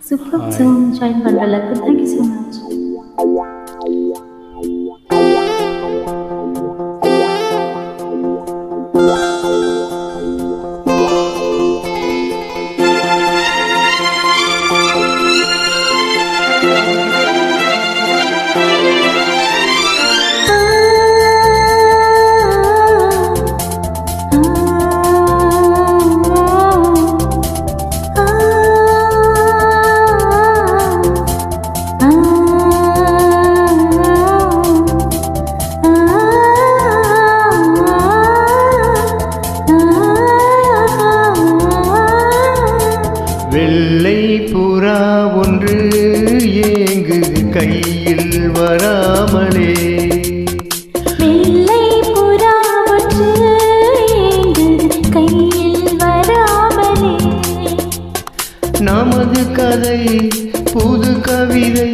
Super, so much. Thank you so much. வராமலே வெள்ளை புறா ஒன்று ஏங்குது கையில் வராமலே. நமது கதை புது கவிதை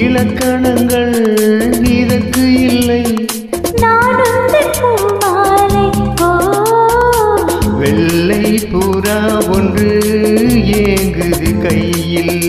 இலக்கணங்கள் இதற்கு இல்லை. வெள்ளை புறா ஒன்று ஏங்குது கையில்.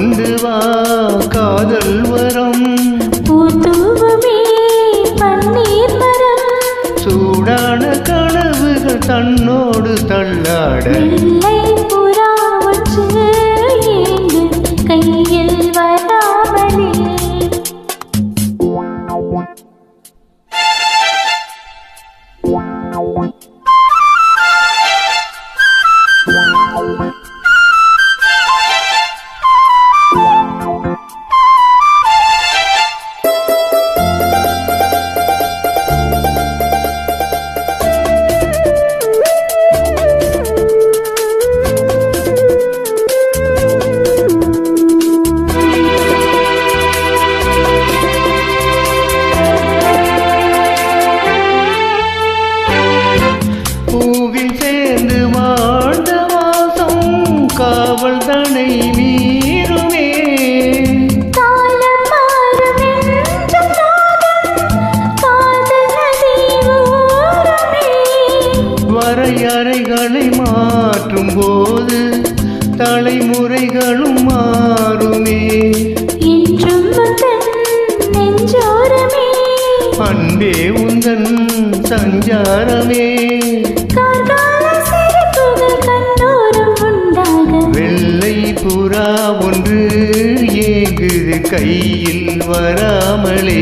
கொண்டு வா காதல் வரம். பூத்தூவுமே பன்னீர் மரம். சூடான கனவுகள் தன்னோடு தள்ளாட. புறா ஒன்று ஏங்கு வரையறைகளை மாற்றும் போது தலைமுறைகளும் மாறுமே. அன்பே உந்தன் சஞ்சாரமே. வெள்ளை புறா ஒன்று ஏங்குது கையில் வராமலே.